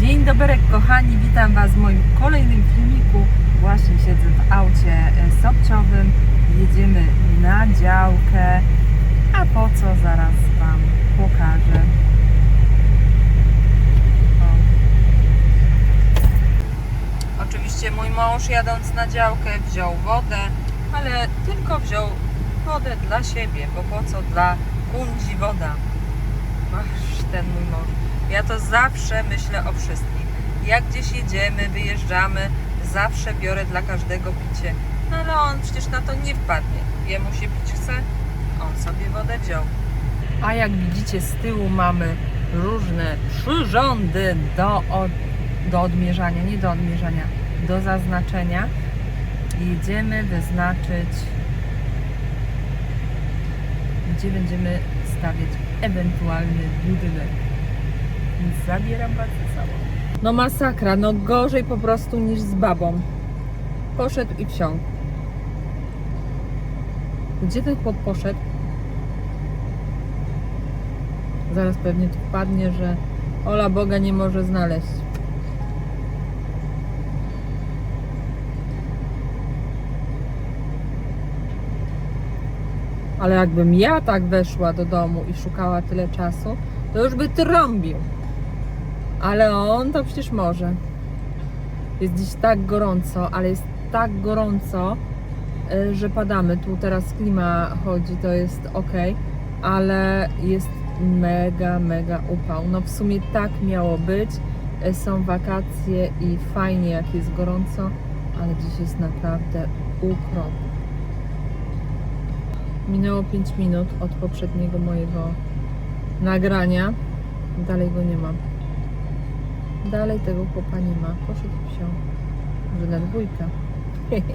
Dzień dobry kochani, witam Was w moim kolejnym filmiku. Właśnie siedzę w aucie e, sobciowym, jedziemy na działkę, a po co? Zaraz Wam pokażę. Oczywiście mój mąż jadąc na działkę wziął wodę, ale tylko wziął wodę dla siebie, bo po co dla kundzi woda? Ach, ten mój mąż. Ja to zawsze myślę o wszystkim. Jak gdzieś jedziemy, wyjeżdżamy, zawsze biorę dla każdego picie. No ale on przecież na to nie wpadnie. Jemu się pić chce, on sobie wodę wziął. A jak widzicie z tyłu mamy różne przyrządy do, od, do odmierzania, nie do odmierzania, do zaznaczenia. Jedziemy wyznaczyć, gdzie będziemy stawiać ewentualny budynek. Więc zabieram was ze sobą. No masakra, no gorzej po prostu niż z babą. Poszedł i wsiąkł. Gdzie ten chłop poszedł? Zaraz pewnie tu wpadnie, że Ola Boga nie może znaleźć. Ale jakbym ja tak weszła do domu i szukała tyle czasu, to już by trąbił. Ale on to przecież może. Jest dziś tak gorąco, ale jest tak gorąco, y, że padamy. Tu teraz klima chodzi, to jest ok, ale jest mega, mega upał. No w sumie tak miało być. Y, Są wakacje i fajnie jak jest gorąco, ale dziś jest naprawdę ukrop. Minęło 5 minut od poprzedniego mojego nagrania. Dalej go nie ma. Dalej tego chłopa nie ma. Poszedł wsią. Może na dwójkę.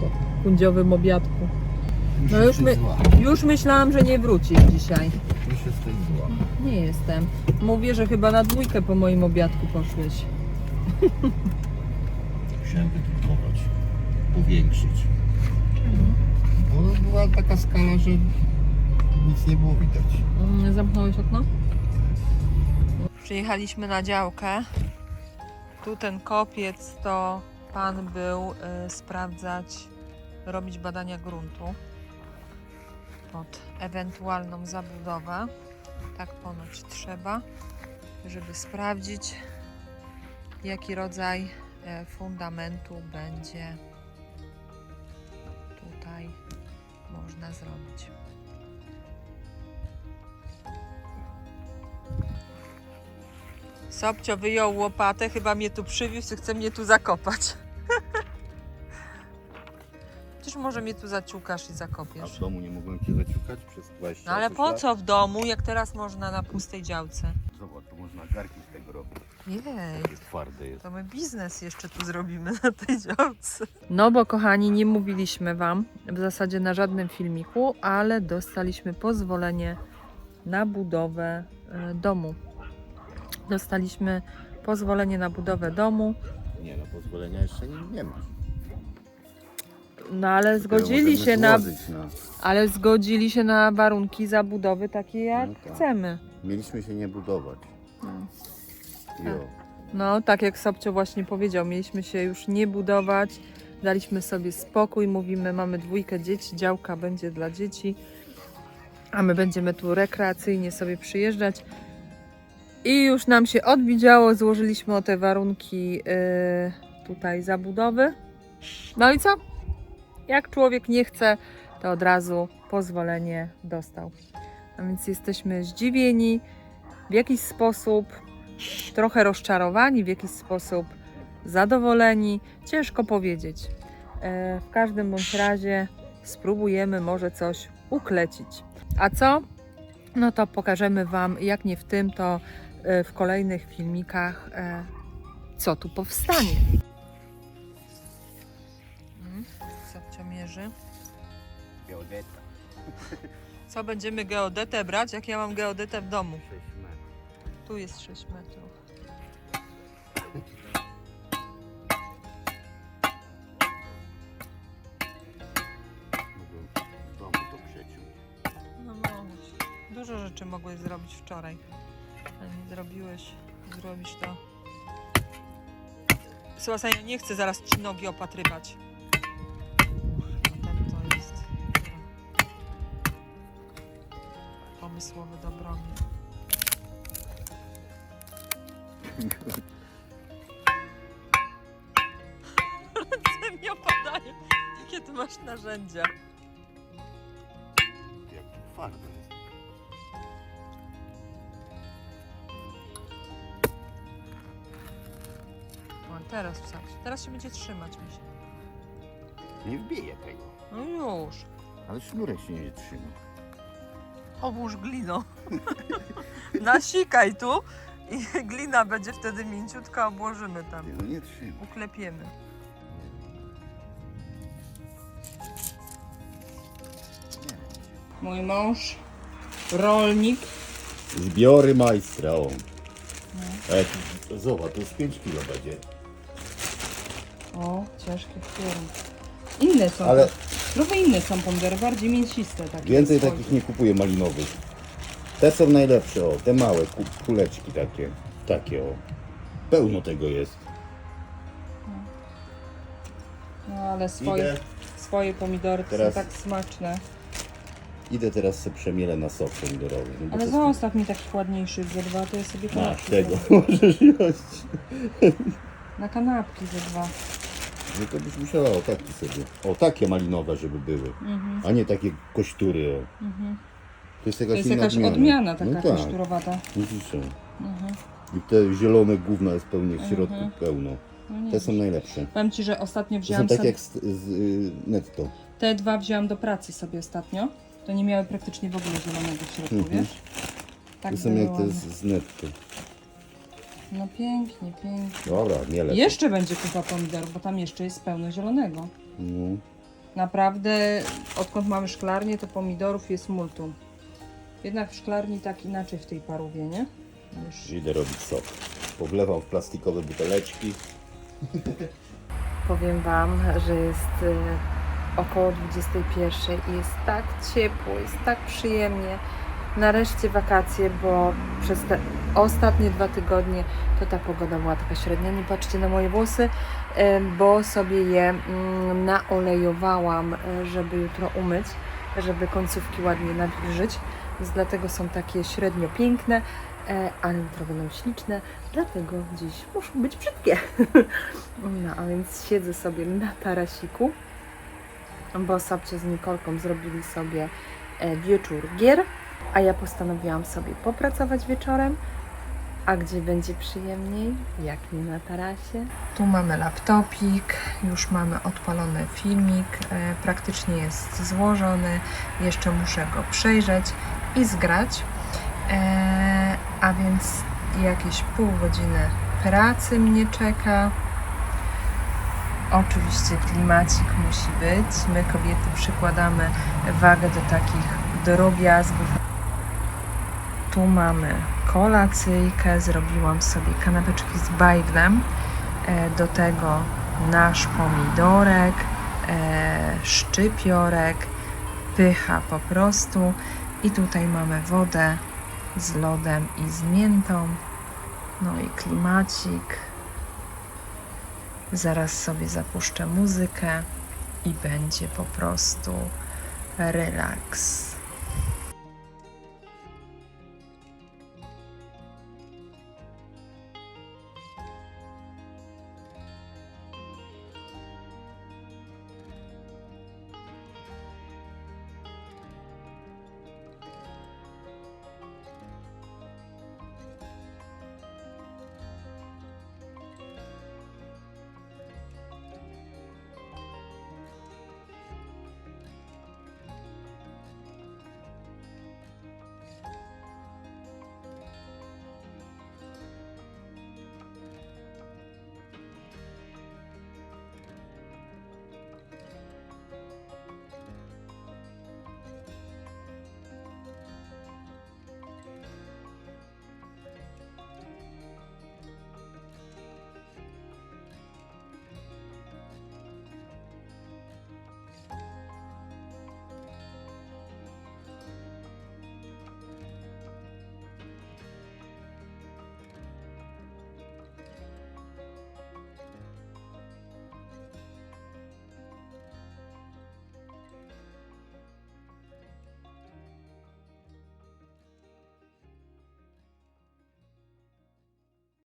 Po kundziowym obiadku. No już, my, już myślałam, że nie wrócisz dzisiaj. Już jesteś zła. Nie jestem. Mówię, że chyba na dwójkę po moim obiadku poszłeś. Musiałem wydrukować, powiększyć. Bo była taka skala, że nic nie było widać. Mm, Zamknąłeś okno? Przyjechaliśmy na działkę. Tu ten kopiec to pan był y, sprawdzać, robić badania gruntu pod ewentualną zabudowę. Tak ponoć trzeba, żeby sprawdzić, jaki rodzaj e, fundamentu będzie można zrobić. Sobcio wyjął łopatę, chyba mnie tu przywiózł i chce mnie tu zakopać. Przecież może mnie tu zaciukasz i A zakopiesz. w domu nie mogłem cię zaciukać przez 20 No ale po lat? co w domu, jak teraz można na pustej działce? Zobacz, to można garki z tego robić. Jej, twarde jest. to my biznes jeszcze tu zrobimy na tej działce. No bo kochani, nie mówiliśmy Wam w zasadzie na żadnym filmiku, ale dostaliśmy pozwolenie na budowę e, domu. Dostaliśmy pozwolenie na budowę domu. Nie no, pozwolenia jeszcze nie, nie ma. No ale zgodzili się na, złożyć na... ale zgodzili się na warunki zabudowy takie jak No tak. chcemy. Mieliśmy się nie budować. No. Jo. No, tak jak Sobcio właśnie powiedział, mieliśmy się już nie budować, daliśmy sobie spokój, mówimy, mamy dwójkę dzieci, działka będzie dla dzieci, a my będziemy tu rekreacyjnie sobie przyjeżdżać. I już nam się odwidziało, złożyliśmy o te warunki yy, tutaj zabudowy. No i co? Jak człowiek nie chce, to od razu pozwolenie dostał. A więc jesteśmy zdziwieni w jakiś sposób, trochę rozczarowani, w jakiś sposób zadowoleni. Ciężko powiedzieć. E, W każdym bądź razie spróbujemy może coś uklecić. A co? No to pokażemy Wam, jak nie w tym, to e, w kolejnych filmikach, e, co tu powstanie. Mm, Co mierzy? Geodeta. Co będziemy geodetę brać, jak ja mam geodetę w domu? Tu jest 6 metrów. Mogłem to. No, no. Dużo rzeczy mogłeś zrobić wczoraj, ale nie zrobiłeś. Zrobić to. Sebastian, ja nie chcę zaraz ci nogi opatrywać. No, ten to jest pomysłowy dobromir. Ręce mi opadają. Jakie ty masz narzędzia? Jak twardy jest. O, teraz wsadź. Teraz się będzie trzymać mi się. Nie wbije tego. No już. Ale sznurek się nie trzyma. Obłóż gliną. Nasikaj tu i glina będzie wtedy mięciutka, obłożymy tam. Nie, no nie trzyma. Uklepiemy. Mój mąż, rolnik. Zbiory majstra, o. E, zobacz, to z 5 kilo będzie. O, ciężkie kierunek. Inne są. Ale Trochę inne są pomidory, bardziej mięsiste takie. więcej takich nie kupuję malinowych. Te są najlepsze, o. Te małe ku- kuleczki takie. Takie, o. Pełno tego jest. No ale swoje, Idę, swoje pomidory to Teraz- są tak smaczne. idę teraz sobie przemielę na sok pomidorowy. No bo Ale to zostaw mi takich ładniejszych ze dwa, to ja sobie Masz kanapki tego, zrobię. możesz wziąć. Na kanapki ze dwa. No to byś musiała o takie sobie. O takie malinowe, żeby były. Mhm, A nie takie kościury. O. mhm. To jest To jakaś, jest inna jakaś odmiana. odmiana taka no tak, koszturowata. widzisz, o. Mhm. I te zielone gówno jest pełnie w środku Mhm. pełno. No Te są najlepsze. Powiem Ci, że ostatnio To są sobie... jak z, z y, netto. Te dwa wzięłam do pracy sobie ostatnio. To nie miały praktycznie w ogóle zielonego w środku, Mhm. wiesz? Tak To są jak te z, z netto. No pięknie, pięknie. Dobra, nie lepiej. Jeszcze będzie kupa pomidorów, bo tam jeszcze jest pełno zielonego. No. Naprawdę, odkąd mamy szklarnię, to pomidorów jest multum. Jednak w szklarni tak inaczej w tej parówie, nie? Niż... Idę robić sok. Powlewam w plastikowe buteleczki. Powiem Wam, że jest y, około 21 i jest tak ciepło, jest tak przyjemnie. Nareszcie wakacje, bo przez te ostatnie dwa tygodnie to ta pogoda była taka średnia. Nie patrzcie na moje włosy, y, bo sobie je mm, naolejowałam, y, żeby jutro umyć, żeby końcówki ładnie nawilżyć. Więc dlatego są takie średnio piękne, ale jutro będą śliczne, dlatego dziś muszą być brzydkie. No, a więc siedzę sobie na tarasiku, bo Sabcia z Nikolką zrobili sobie e, wieczór gier, a ja postanowiłam sobie popracować wieczorem. A gdzie będzie przyjemniej? Jak nie na tarasie? Tu mamy laptopik, już mamy odpalony filmik, e, praktycznie jest złożony. Jeszcze muszę go przejrzeć i zgrać. E, a więc jakieś pół godziny pracy mnie czeka. Oczywiście klimacik musi być. My kobiety przykładamy wagę do takich drobiazgów. Tu mamy kolacyjkę, zrobiłam sobie kanapeczki z bajglem. E, Do tego nasz pomidorek, e, szczypiorek, pycha po prostu. I tutaj mamy wodę z lodem i z miętą. No i klimacik. Zaraz sobie zapuszczę muzykę i będzie po prostu relaks.